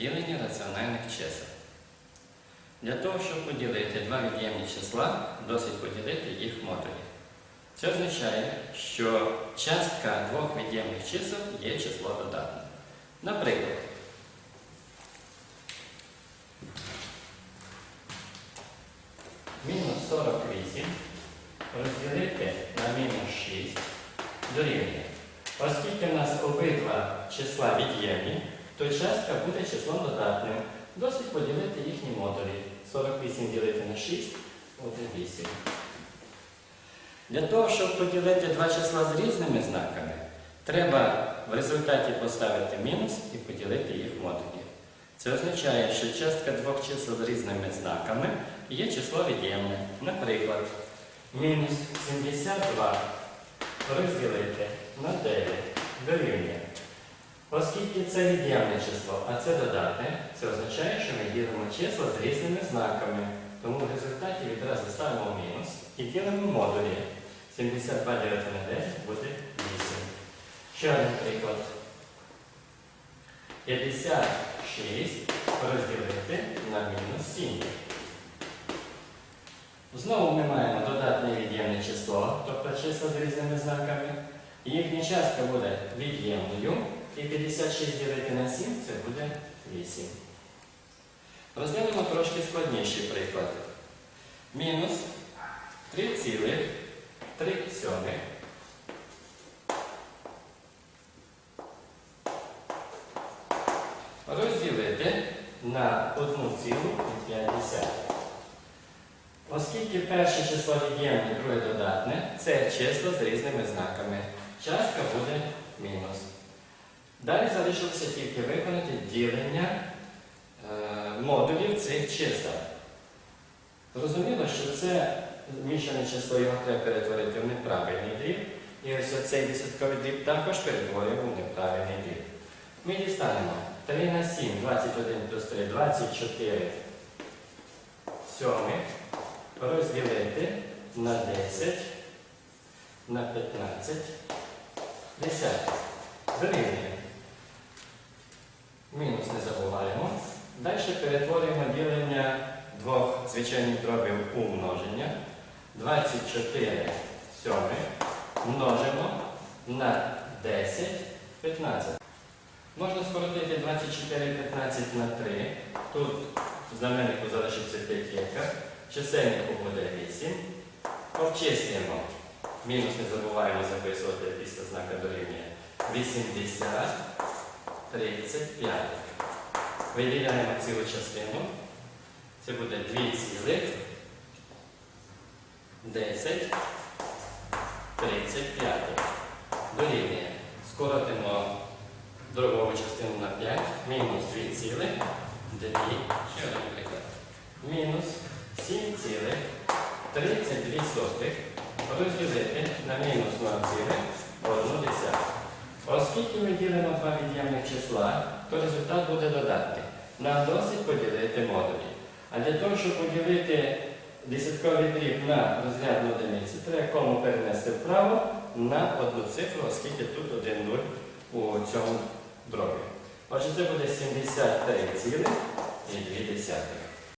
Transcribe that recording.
Ділення раціональних чисел. Для того, щоб поділити два від'ємні числа, досить поділити їх модулі. Це означає, що частка двох від'ємних чисел є число додатне. Наприклад, мінус 48 розділити на мінус 6 дорівнює. Оскільки в нас обидва числа від'ємні, то частка буде числом додатним. Досить поділити їхні модулі. 48 ділити на 6 буде 8. Для того, щоб поділити два числа з різними знаками, треба в результаті поставити мінус і поділити їх модулі. Це означає, що частка двох чисел з різними знаками є число від'ємне. Наприклад, мінус 72 розділити на 9 дорівнює. Оскільки це від'ємне число, а це додатне, це означає, що ми ділимо числа з різними знаками. Тому в результаті відразу ставимо мінус і ділимо модулі. 72 ділити на 9 буде 8. Ще один приклад. 56 розділити на мінус 7. Знову ми маємо додатне від'ємне число, тобто числа з різними знаками. Їхня частка буде від'ємною, і 56 ділити на 7 це буде 8. Розглянемо трошки складніший приклад. Мінус 3,3 сьомих розділити на 1,5. Оскільки перше число від'ємне, друге додатне, це число з різними знаками. Частка буде мінус. Далі залишилося тільки виконати ділення е, модулів цих чисел. Зрозуміло, що це змішане число його треба перетворити в неправильний дріб. І ось цей десятковий дріб також перетворюємо в неправильний дріб. Ми дістанемо 3 на 7, 21 плюс 3, 24 сьомих розділити на 10 на 15 десятих. Дорівнює. Мінус не забуваємо. Далі перетворюємо ділення двох звичайних дробів у множення. 24 сьомих множимо на 10 15. Можна скоротити 24 15 на 3. Тут в знаменнику залишиться п'ятірка. Чисельнику буде 8. Обчислюємо. Мінус не забуваємо записувати після знака дорівнює. 80, 35. Виділяємо цілу частину. Це буде 2 цілих 10, 35. Дорівнює. Скоротимо дробову частину на 5. Мінус 2 цілих 2. Ще один приклад. Мінус 7 цілих 32 сотих розділити на мінус 0,1 десятих. Оскільки ми ділимо два від'ємних числа, то результат буде додатний. Нам досить поділити модулі. А для того, щоб поділити десятковий дріб на розрядну одиницю, треба кому перенести вправо на одну цифру, оскільки тут один нуль у цьому дробі. Отже, це буде 73,2.